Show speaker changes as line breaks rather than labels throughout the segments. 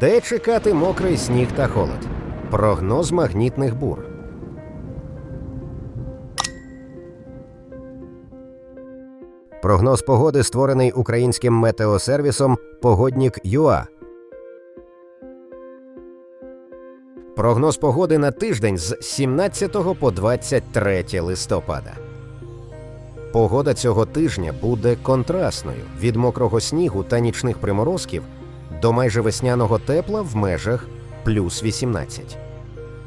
Де чекати мокрий сніг та холод? Прогноз магнітних бур. Прогноз погоди створений українським метеосервісом Погоднік ЮА. Прогноз погоди на тиждень з 17 по 23 листопада. Погода цього тижня буде контрастною від мокрого снігу та нічних приморозків до майже весняного тепла в межах плюс 18.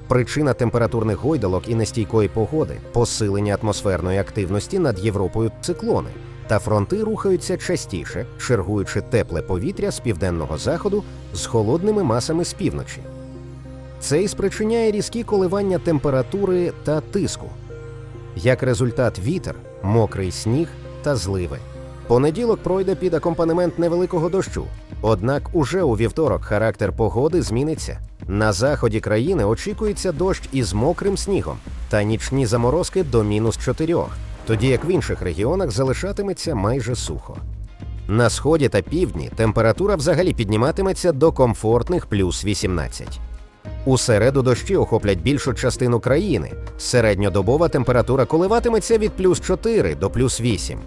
Причина температурних гойдалок і нестійкої погоди посилення атмосферної активності над Європою циклони, та фронти рухаються частіше, чергуючи тепле повітря з південного заходу з холодними масами з півночі. Це і спричиняє різкі коливання температури та тиску. Як результат вітер, мокрий сніг та зливи. Понеділок пройде під акомпанемент невеликого дощу. Однак уже у вівторок характер погоди зміниться. На заході країни очікується дощ із мокрим снігом та нічні заморозки до мінус 4, тоді як в інших регіонах залишатиметься майже сухо. На сході та півдні температура взагалі підніматиметься до комфортних плюс 18. У середу дощі охоплять більшу частину країни. Середньодобова температура коливатиметься від плюс 4 до плюс 8.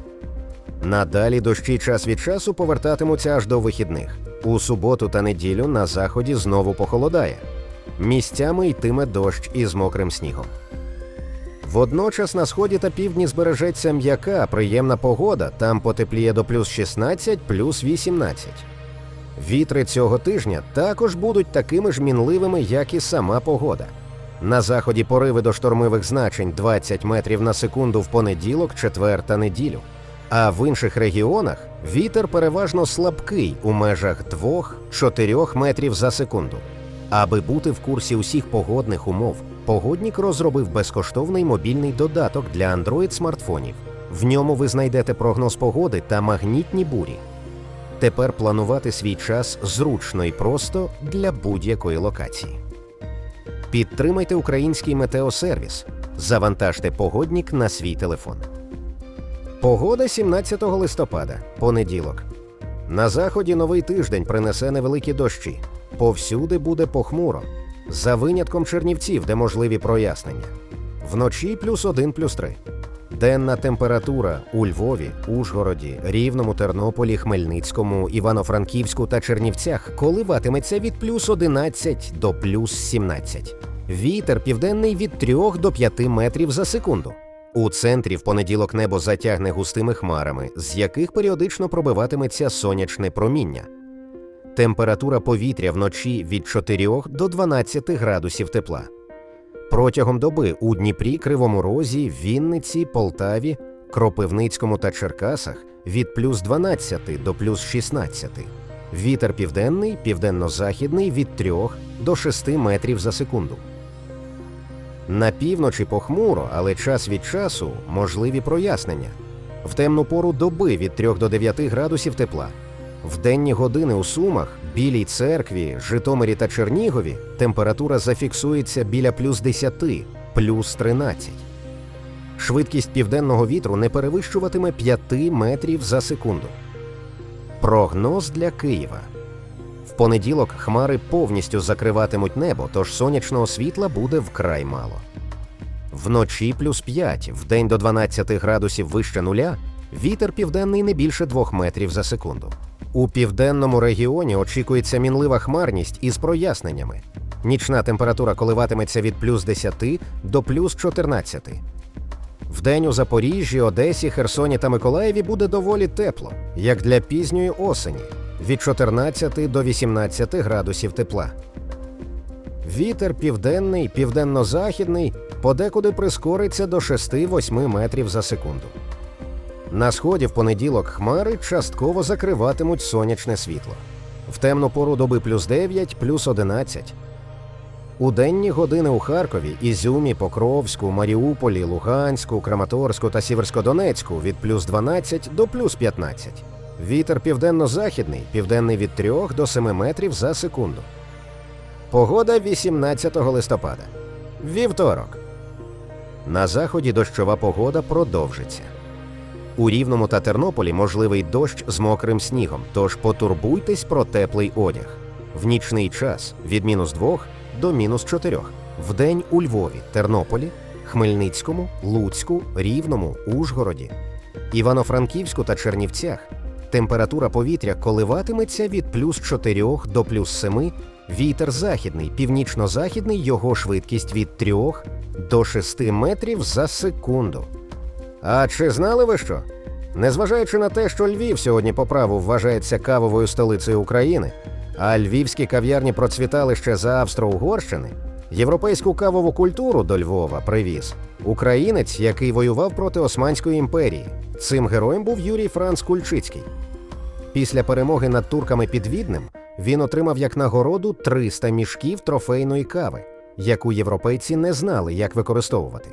Надалі дощі час від часу повертатимуться аж до вихідних. У суботу та неділю на заході знову похолодає. Місцями йтиме дощ із мокрим снігом. Водночас на сході та півдні збережеться м'яка, приємна погода, там потепліє до плюс 16, плюс 18. Вітри цього тижня також будуть такими ж мінливими, як і сама погода. На заході пориви до штормових значень 20 метрів на секунду в понеділок, четвер та неділю. А в інших регіонах вітер переважно слабкий у межах 2-4 метрів за секунду. Аби бути в курсі усіх погодних умов, погоднік розробив безкоштовний мобільний додаток для Android смартфонів. В ньому ви знайдете прогноз погоди та магнітні бурі. Тепер планувати свій час зручно і просто для будь-якої локації. Підтримайте український метеосервіс. Завантажте погоднік на свій телефон. Погода 17 листопада, понеділок. На заході новий тиждень принесе невеликі дощі. Повсюди буде похмуро. За винятком Чернівців, де можливі прояснення. Вночі плюс 1, плюс 3. Денна температура у Львові, Ужгороді, Рівному, Тернополі, Хмельницькому, Івано-Франківську та Чернівцях коливатиметься від плюс 11 до плюс 17. Вітер південний від 3 до 5 метрів за секунду. У центрі в понеділок небо затягне густими хмарами, з яких періодично пробиватиметься сонячне проміння. Температура повітря вночі від 4 до 12 градусів тепла. Протягом доби у Дніпрі, Кривому Розі, Вінниці, Полтаві, Кропивницькому та Черкасах від плюс 12 до плюс 16. Вітер південний, південно-західний від 3 до 6 метрів за секунду. На півночі похмуро, але час від часу можливі прояснення. В темну пору доби від 3 до 9 градусів тепла. В денні години у Сумах, Білій церкві, Житомирі та Чернігові температура зафіксується біля плюс 10, плюс 13. Швидкість південного вітру не перевищуватиме 5 метрів за секунду. Прогноз для Києва. В понеділок хмари повністю закриватимуть небо, тож сонячного світла буде вкрай мало. Вночі плюс 5, вдень до 12 градусів вище нуля, вітер південний не більше 2 метрів за секунду. У південному регіоні очікується мінлива хмарність із проясненнями. Нічна температура коливатиметься від плюс 10 до плюс 14. Вдень у Запоріжжі, Одесі, Херсоні та Миколаєві буде доволі тепло, як для пізньої осені від 14 до 18 градусів тепла. Вітер південний, південно-західний подекуди прискориться до 6-8 метрів за секунду. На сході в понеділок хмари частково закриватимуть сонячне світло. В темну пору доби плюс 9, плюс 11. У денні години у Харкові, Ізюмі, Покровську, Маріуполі, Луганську, Краматорську та Сіверськодонецьку від плюс 12 до плюс 15. Вітер південно-західний, південний від 3 до 7 метрів за секунду. Погода 18 листопада. Вівторок. На заході дощова погода продовжиться. У Рівному та Тернополі можливий дощ з мокрим снігом, тож потурбуйтесь про теплий одяг. В нічний час від мінус 2 до мінус 4. Вдень у Львові, Тернополі, Хмельницькому, Луцьку, Рівному, Ужгороді, Івано-Франківську та Чернівцях температура повітря коливатиметься від плюс 4 до плюс 7, вітер західний, північно-західний, його швидкість від 3 до 6 метрів за секунду. А чи знали ви що? Незважаючи на те, що Львів сьогодні по праву вважається кавовою столицею України, а львівські кав'ярні процвітали ще за Австро-Угорщини, європейську кавову культуру до Львова привіз українець, який воював проти Османської імперії. Цим героєм був Юрій Франц Кульчицький. Після перемоги над турками під Віднем він отримав як нагороду 300 мішків трофейної кави, яку європейці не знали, як використовувати.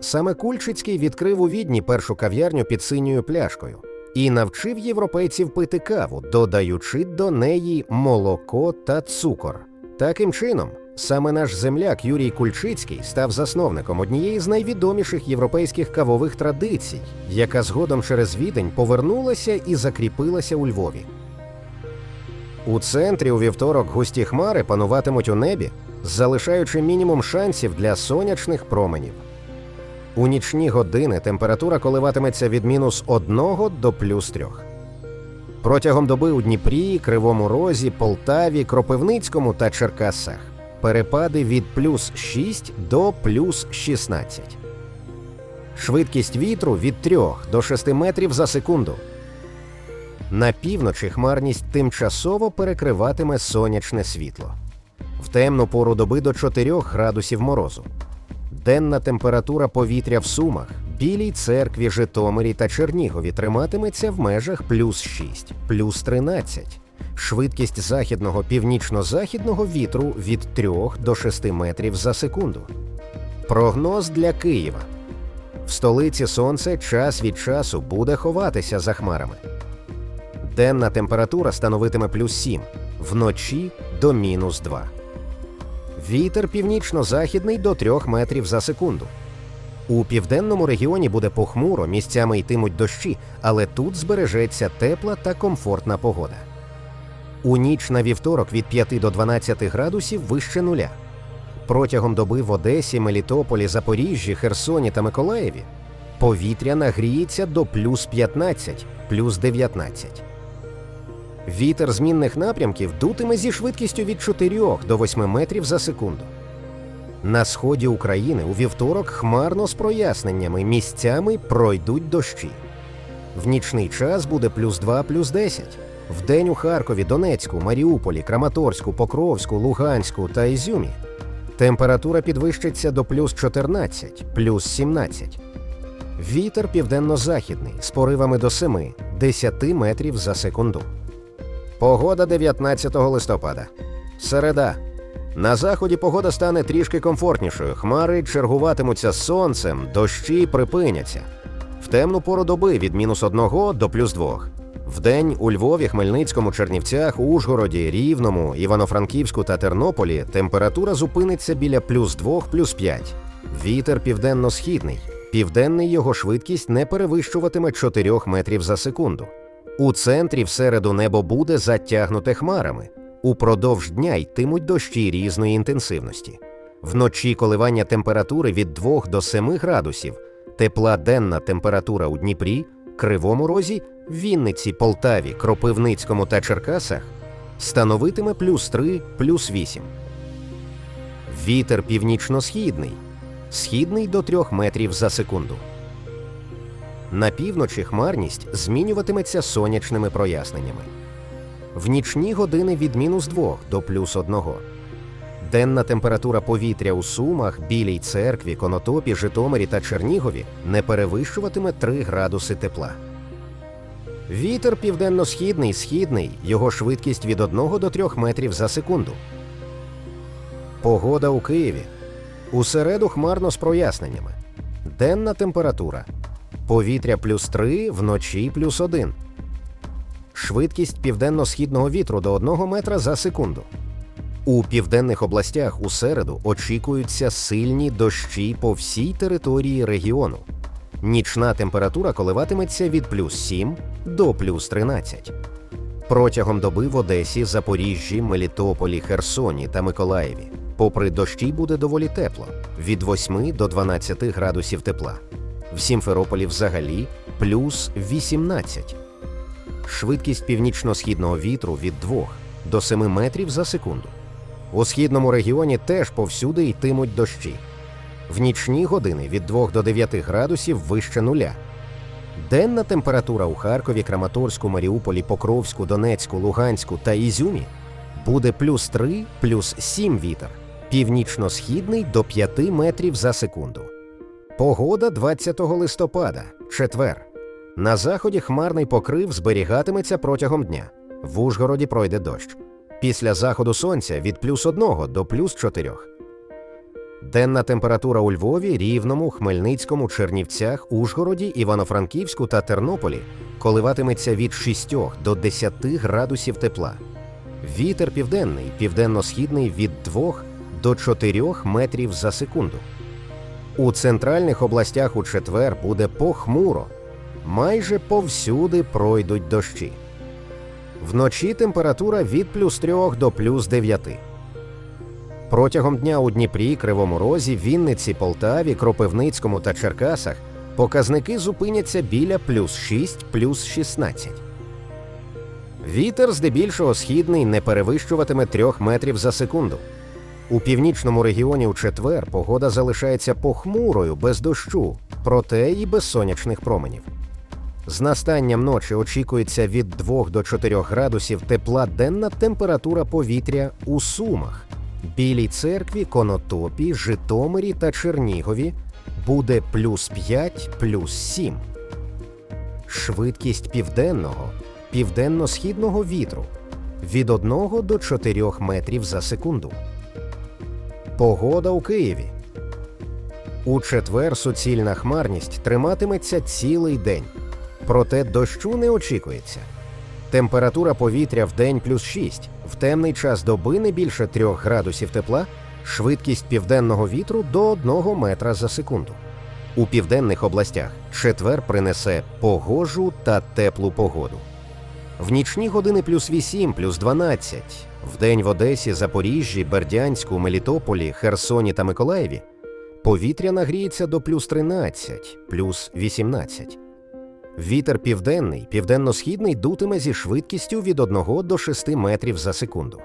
Саме Кульчицький відкрив у відні першу кав'ярню під синьою пляшкою і навчив європейців пити каву, додаючи до неї молоко та цукор. Таким чином, саме наш земляк Юрій Кульчицький став засновником однієї з найвідоміших європейських кавових традицій, яка згодом через відень повернулася і закріпилася у Львові. У центрі у вівторок густі хмари пануватимуть у небі, залишаючи мінімум шансів для сонячних променів. У нічні години температура коливатиметься від мінус 1 до плюс 3. Протягом доби у Дніпрі, Кривому Розі, Полтаві, Кропивницькому та Черкасах перепади від плюс 6 до плюс 16. Швидкість вітру від 3 до 6 метрів за секунду. На півночі хмарність тимчасово перекриватиме сонячне світло. В темну пору доби до 4 градусів морозу. Денна температура повітря в Сумах, Білій церкві, Житомирі та Чернігові триматиметься в межах плюс 6, плюс 13. Швидкість західного північно-західного вітру від 3 до 6 метрів за секунду. Прогноз для Києва. В столиці сонце час від часу буде ховатися за хмарами. Денна температура становитиме плюс 7, вночі до мінус 2. Вітер північно-західний до 3 метрів за секунду. У південному регіоні буде похмуро, місцями йтимуть дощі, але тут збережеться тепла та комфортна погода. У ніч на вівторок від 5 до 12 градусів вище нуля. Протягом доби в Одесі, Мелітополі, Запоріжжі, Херсоні та Миколаєві повітря нагріється до плюс 15, плюс 19. Вітер змінних напрямків дутиме зі швидкістю від 4 до 8 метрів за секунду. На сході України у вівторок хмарно з проясненнями місцями пройдуть дощі. В нічний час буде плюс 2, плюс 10. Вдень у Харкові, Донецьку, Маріуполі, Краматорську, Покровську, Луганську та Ізюмі температура підвищиться до плюс 14, плюс 17. Вітер південно-західний з поривами до 7-10 метрів за секунду. Погода 19 листопада. Середа. На заході погода стане трішки комфортнішою. Хмари чергуватимуться з сонцем, дощі припиняться. В темну пору доби від мінус 1 до плюс 2. Вдень у Львові, Хмельницькому, Чернівцях, Ужгороді, Рівному, Івано-Франківську та Тернополі температура зупиниться біля плюс 2, плюс 5. Вітер південно-східний. Південний його швидкість не перевищуватиме 4 метрів за секунду. У центрі в середу небо буде затягнуте хмарами. Упродовж дня йтимуть дощі різної інтенсивності. Вночі коливання температури від 2 до 7 градусів, тепла денна температура у Дніпрі, Кривому Розі, Вінниці, Полтаві, Кропивницькому та Черкасах становитиме плюс 3, плюс 8. Вітер північно-східний, східний до 3 метрів за секунду. На півночі хмарність змінюватиметься сонячними проясненнями. В нічні години від мінус 2 до плюс 1. Денна температура повітря у Сумах, Білій церкві, Конотопі, Житомирі та Чернігові не перевищуватиме 3 градуси тепла. Вітер південно-східний, східний, його швидкість від 1 до 3 метрів за секунду. Погода у Києві. У середу хмарно з проясненнями. Денна температура. Повітря плюс 3, вночі плюс 1. Швидкість південно-східного вітру до 1 метра за секунду. У південних областях у середу очікуються сильні дощі по всій території регіону. Нічна температура коливатиметься від плюс 7 до плюс 13. Протягом доби в Одесі, Запоріжжі, Мелітополі, Херсоні та Миколаєві. Попри дощі буде доволі тепло від 8 до 12 градусів тепла. В Сімферополі взагалі плюс 18. Швидкість північно-східного вітру від 2 до 7 метрів за секунду. У східному регіоні теж повсюди йтимуть дощі. В нічні години від 2 до 9 градусів вище нуля. Денна температура у Харкові, Краматорську, Маріуполі, Покровську, Донецьку, Луганську та Ізюмі буде плюс 3, плюс 7 вітер, північно-східний до 5 метрів за секунду. Погода 20 листопада, четвер. На заході хмарний покрив зберігатиметься протягом дня. В Ужгороді пройде дощ. Після заходу сонця від плюс 1 до плюс 4. Денна температура у Львові, Рівному, Хмельницькому, Чернівцях, Ужгороді, Івано-Франківську та Тернополі коливатиметься від 6 до 10 градусів тепла. Вітер південний, південно-східний від 2 до 4 метрів за секунду. У центральних областях у четвер буде похмуро. Майже повсюди пройдуть дощі. Вночі температура від плюс 3 до плюс 9. Протягом дня у Дніпрі, Кривому Розі, Вінниці, Полтаві, Кропивницькому та Черкасах показники зупиняться біля плюс 6, плюс 16. Вітер здебільшого східний не перевищуватиме 3 метрів за секунду. У північному регіоні у четвер погода залишається похмурою без дощу, проте і без сонячних променів. З настанням ночі очікується від 2 до 4 градусів тепла денна температура повітря у Сумах. Білій церкві, Конотопі, Житомирі та Чернігові буде плюс 5, плюс 7. Швидкість південного, південно-східного вітру від 1 до 4 метрів за секунду. Погода у Києві. У четвер суцільна хмарність триматиметься цілий день. Проте дощу не очікується. Температура повітря в день плюс 6, в темний час доби не більше 3 градусів тепла, швидкість південного вітру до 1 метра за секунду. У південних областях четвер принесе погожу та теплу погоду. В нічні години плюс 8, плюс 12, вдень в Одесі, Запоріжжі, Бердянську, Мелітополі, Херсоні та Миколаєві повітря нагріється до плюс 13, плюс 18. Вітер південний, південно-східний дутиме зі швидкістю від 1 до 6 метрів за секунду.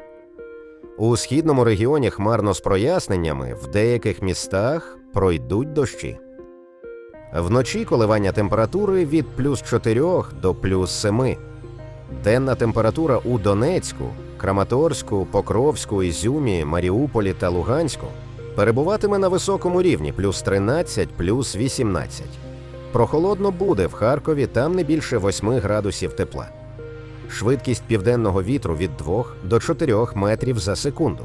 У східному регіоні хмарно з проясненнями в деяких містах пройдуть дощі. Вночі коливання температури від плюс 4 до плюс 7. Денна температура у Донецьку, Краматорську, Покровську, Ізюмі, Маріуполі та Луганську перебуватиме на високому рівні плюс 13, плюс 18. Прохолодно буде в Харкові, там не більше 8 градусів тепла. Швидкість південного вітру від 2 до 4 метрів за секунду.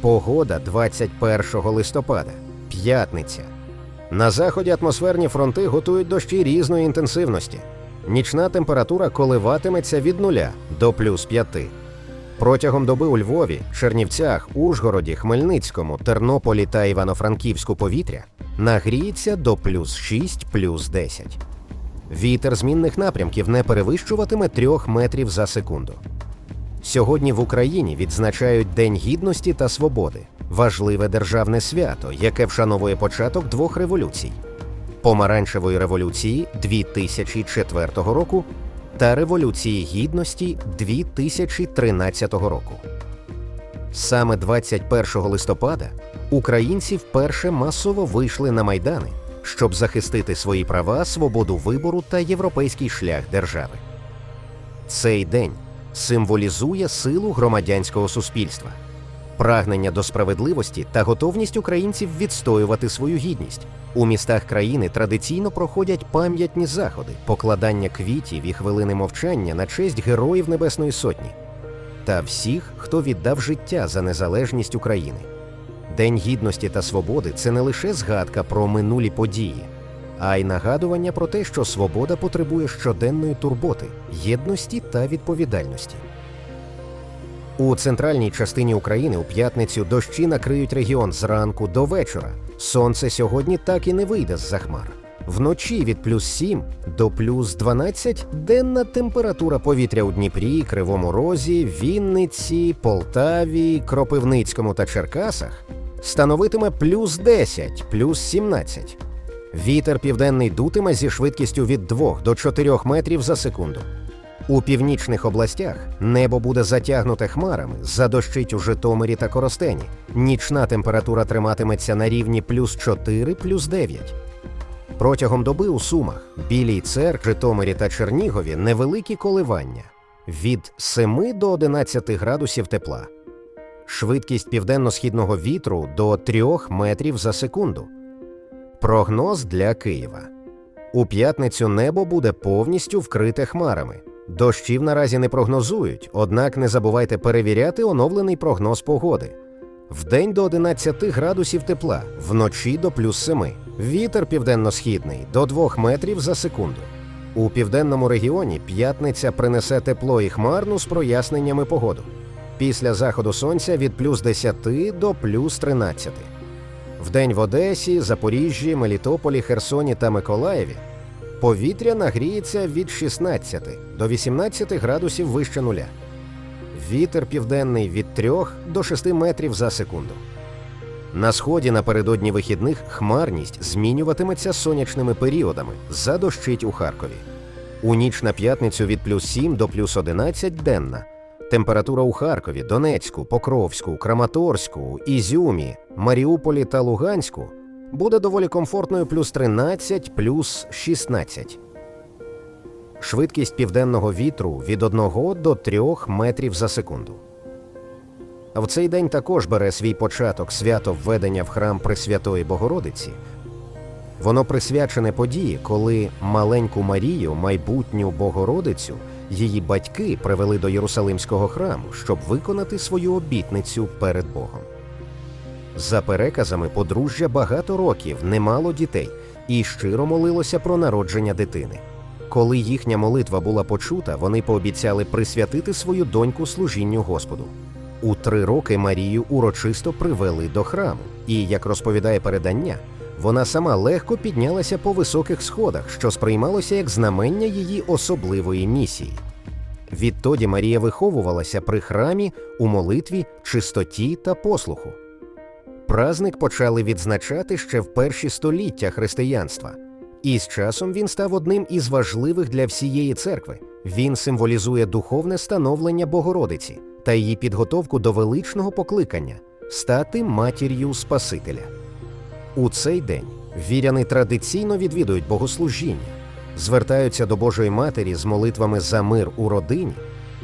Погода 21 листопада, п'ятниця. На заході атмосферні фронти готують дощі різної інтенсивності. Нічна температура коливатиметься від 0 до плюс 5. Протягом доби у Львові, Чернівцях, Ужгороді, Хмельницькому, Тернополі та Івано-Франківську повітря нагріється до плюс 6, плюс 10. Вітер змінних напрямків не перевищуватиме 3 метрів за секунду. Сьогодні в Україні відзначають День Гідності та Свободи, важливе державне свято, яке вшановує початок двох революцій: Помаранчевої революції 2004 року та Революції Гідності 2013 року. Саме 21 листопада українці вперше масово вийшли на майдани, щоб захистити свої права, свободу вибору та європейський шлях держави. Цей день символізує силу громадянського суспільства, прагнення до справедливості та готовність українців відстоювати свою гідність. У містах країни традиційно проходять пам'ятні заходи, покладання квітів і хвилини мовчання на честь героїв Небесної Сотні та всіх, хто віддав життя за незалежність України. День гідності та свободи це не лише згадка про минулі події, а й нагадування про те, що свобода потребує щоденної турботи, єдності та відповідальності. У центральній частині України у п'ятницю дощі накриють регіон зранку до вечора. Сонце сьогодні так і не вийде з-за хмар. Вночі від плюс 7 до плюс 12 денна температура повітря у Дніпрі, Кривому Розі, Вінниці, Полтаві, Кропивницькому та Черкасах становитиме плюс 10, плюс 17. Вітер південний дутиме зі швидкістю від 2 до 4 метрів за секунду. У північних областях небо буде затягнуте хмарами, задощить у Житомирі та Коростені. Нічна температура триматиметься на рівні плюс 4, плюс 9. Протягом доби у Сумах, Білій Церк, Житомирі та Чернігові невеликі коливання від 7 до 11 градусів тепла. Швидкість південно-східного вітру до 3 метрів за секунду. Прогноз для Києва. У п'ятницю небо буде повністю вкрите хмарами. Дощів наразі не прогнозують, однак не забувайте перевіряти оновлений прогноз погоди. Вдень до 11 градусів тепла, вночі до плюс 7. Вітер південно-східний до 2 метрів за секунду. У південному регіоні п'ятниця принесе тепло і хмарну з проясненнями погоду. Після заходу сонця від плюс 10 до плюс 13. Вдень в Одесі, Запоріжжі, Мелітополі, Херсоні та Миколаєві повітря нагріється від 16 до 18 градусів вище нуля. Вітер південний від 3 до 6 метрів за секунду. На сході напередодні вихідних хмарність змінюватиметься сонячними періодами, задощить у Харкові. У ніч на п'ятницю від плюс 7 до плюс 11 денна. Температура у Харкові, Донецьку, Покровську, Краматорську, Ізюмі, Маріуполі та Луганську буде доволі комфортною плюс 13, плюс 16. Швидкість південного вітру від 1 до 3 метрів за секунду. В цей день також бере свій початок свято введення в храм Пресвятої Богородиці. Воно присвячене події, коли маленьку Марію, майбутню Богородицю, її батьки привели до Єрусалимського храму, щоб виконати свою обітницю перед Богом. За переказами, подружжя багато років не мало дітей і щиро молилося про народження дитини. Коли їхня молитва була почута, вони пообіцяли присвятити свою доньку служінню Господу. У три роки Марію урочисто привели до храму, і, як розповідає передання, вона сама легко піднялася по високих сходах, що сприймалося як знамення її особливої місії. Відтоді Марія виховувалася при храмі у молитві, чистоті та послуху. Празник почали відзначати ще в перші століття християнства, і з часом він став одним із важливих для всієї церкви. Він символізує духовне становлення Богородиці та її підготовку до величного покликання стати матір'ю Спасителя. У цей день віряни традиційно відвідують богослужіння, звертаються до Божої Матері з молитвами за мир у родині,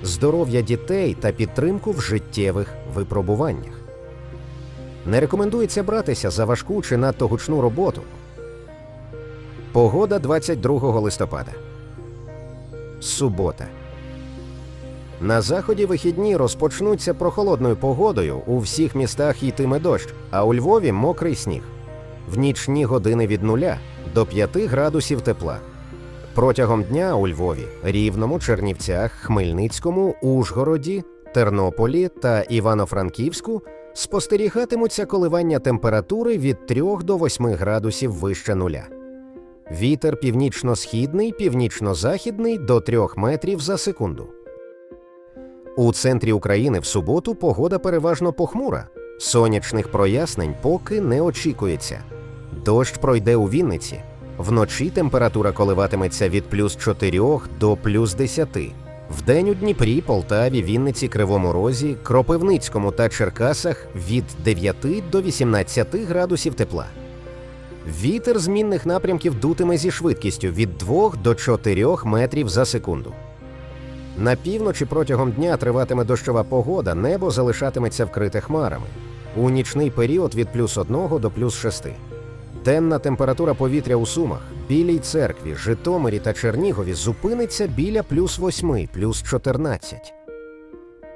здоров'я дітей та підтримку в життєвих випробуваннях. Не рекомендується братися за важку чи надто гучну роботу. Погода 22 листопада. Субота. На заході вихідні розпочнуться прохолодною погодою. У всіх містах йтиме дощ, а у Львові мокрий сніг. В нічні години від нуля до 5 градусів тепла. Протягом дня у Львові, Рівному, Чернівцях, Хмельницькому, Ужгороді, Тернополі та Івано-Франківську спостерігатимуться коливання температури від 3 до 8 градусів вище нуля. Вітер північно-східний, північно-західний до 3 метрів за секунду. У центрі України в суботу погода переважно похмура. Сонячних прояснень поки не очікується. Дощ пройде у Вінниці. Вночі температура коливатиметься від плюс 4 до плюс 10. Вдень у Дніпрі, Полтаві, Вінниці, Кривому Розі, Кропивницькому та Черкасах від 9 до 18 градусів тепла. Вітер змінних напрямків дутиме зі швидкістю від 2 до 4 метрів за секунду. На півночі протягом дня триватиме дощова погода, небо залишатиметься вкрите хмарами. У нічний період від плюс 1 до плюс 6. Денна температура повітря у Сумах, Білій церкві, Житомирі та Чернігові зупиниться біля плюс 8, плюс 14.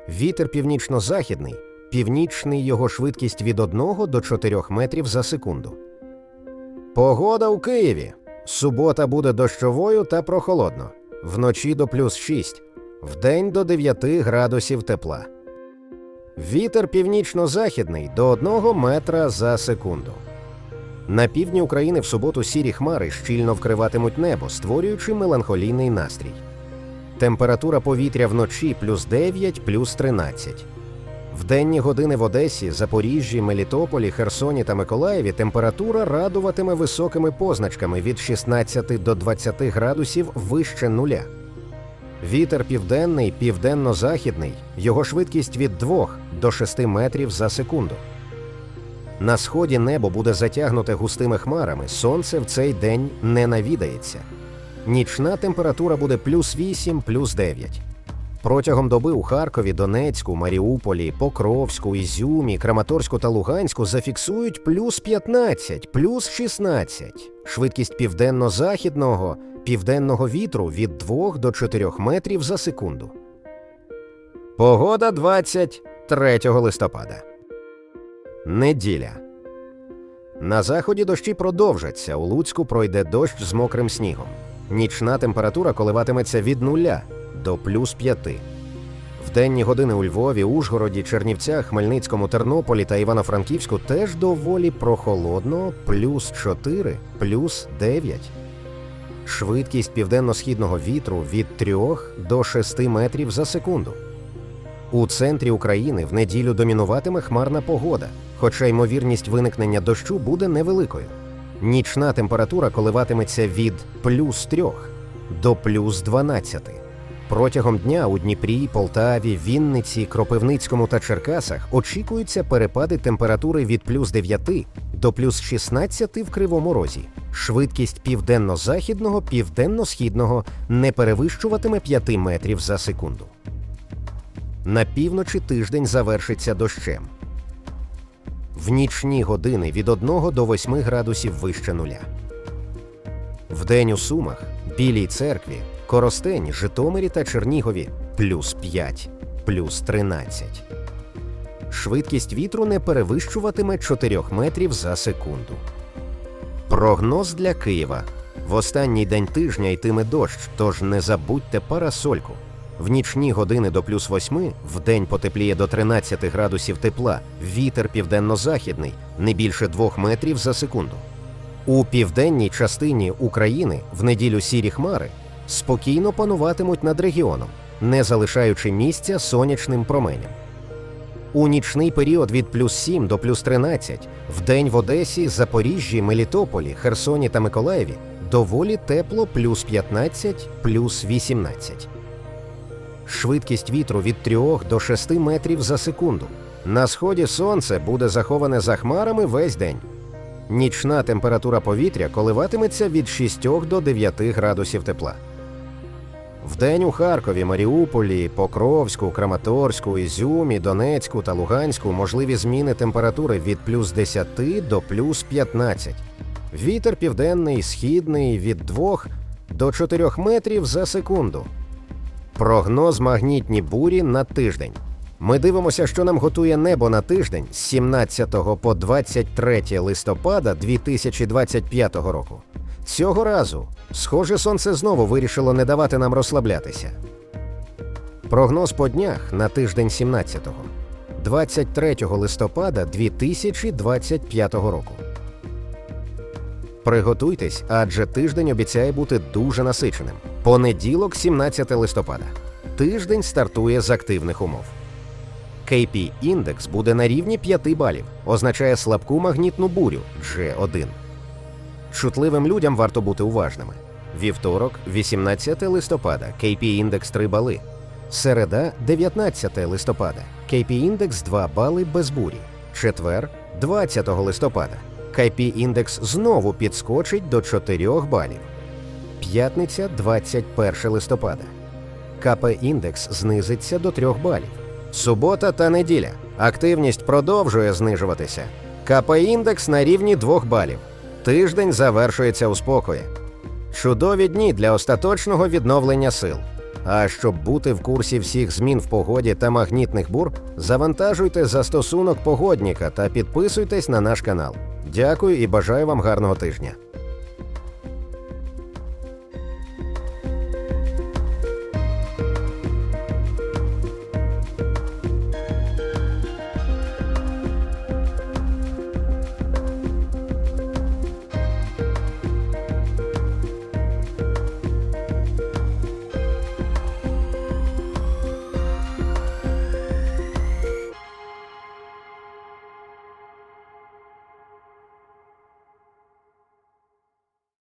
Вітер північно-західний, північний його швидкість від 1 до 4 метрів за секунду. Погода у Києві. Субота буде дощовою та прохолодно. Вночі до плюс 6, вдень до 9 градусів тепла. Вітер північно-західний до 1 метра за секунду. На півдні України в суботу сірі хмари щільно вкриватимуть небо, створюючи меланхолійний настрій. Температура повітря вночі плюс 9, плюс 13. В денні години в Одесі, Запоріжжі, Мелітополі, Херсоні та Миколаєві температура радуватиме високими позначками від 16 до 20 градусів вище нуля. Вітер південний, південно-західний, його швидкість від 2 до 6 метрів за секунду. На сході небо буде затягнуте густими хмарами, сонце в цей день не навідається. Нічна температура буде плюс 8, плюс 9. Протягом доби у Харкові, Донецьку, Маріуполі, Покровську, Ізюмі, Краматорську та Луганську зафіксують плюс 15, плюс 16. Швидкість південно-західного, південного вітру від 2 до 4 метрів за секунду. Погода 23 листопада. Неділя. На заході дощі продовжаться. У Луцьку пройде дощ з мокрим снігом. Нічна температура коливатиметься від нуля до плюс 5. В денні години у Львові, Ужгороді, Чернівцях, Хмельницькому, Тернополі та Івано-Франківську теж доволі прохолодно плюс 4, плюс 9. Швидкість південно-східного вітру від 3 до 6 метрів за секунду. У центрі України в неділю домінуватиме хмарна погода, хоча ймовірність виникнення дощу буде невеликою. Нічна температура коливатиметься від плюс 3 до плюс 12. Протягом дня у Дніпрі, Полтаві, Вінниці, Кропивницькому та Черкасах очікуються перепади температури від плюс 9 до плюс 16 в Кривому Розі. Швидкість південно-західного, південно-східного не перевищуватиме 5 метрів за секунду. На півночі тиждень завершиться дощем. В нічні години від 1 до 8 градусів вище нуля. Вдень у Сумах, Білій церкві, Коростені, Житомирі та Чернігові плюс 5, плюс 13. Швидкість вітру не перевищуватиме 4 метрів за секунду. Прогноз для Києва. В останній день тижня йтиме дощ, тож не забудьте парасольку. В нічні години до плюс 8, в день потепліє до 13 градусів тепла, вітер південно-західний не більше 2 метрів за секунду. У південній частині України в неділю сірі хмари спокійно пануватимуть над регіоном, не залишаючи місця сонячним променям. У нічний період від плюс 7 до плюс 13 в день в Одесі, Запоріжжі, Мелітополі, Херсоні та Миколаєві доволі тепло плюс 15, плюс 18. Швидкість вітру від 3 до 6 метрів за секунду. На сході сонце буде заховане за хмарами весь день. Нічна температура повітря коливатиметься від 6 до 9 градусів тепла. Вдень у Харкові, Маріуполі, Покровську, Краматорську, Ізюмі, Донецьку та Луганську можливі зміни температури від плюс 10 до плюс 15. Вітер південний, східний від 2 до 4 метрів за секунду. Прогноз магнітні бурі на тиждень. Ми дивимося, що нам готує небо на тиждень з 17 по 23 листопада 2025 року. Цього разу, схоже, сонце знову вирішило не давати нам розслаблятися. Прогноз по днях на тиждень 17 23 листопада 2025 року. Приготуйтесь, адже тиждень обіцяє бути дуже насиченим. Понеділок, 17 листопада. Тиждень стартує з активних умов. KP індекс буде на рівні 5 балів, означає слабку магнітну бурю G1. Чутливим людям варто бути уважними. Вівторок, 18 листопада, KP індекс 3 бали. Середа, 19 листопада, KP індекс 2 бали без бурі. Четвер, 20 листопада, KP індекс знову підскочить до 4 балів. П'ятниця, 21 листопада. КП індекс знизиться до 3 балів. Субота та неділя. Активність продовжує знижуватися. КП індекс на рівні 2 балів. Тиждень завершується у спокої. Чудові дні для остаточного відновлення сил. А щоб бути в курсі всіх змін в погоді та магнітних бур, завантажуйте застосунок погодніка та підписуйтесь на наш канал. Дякую і бажаю вам гарного тижня.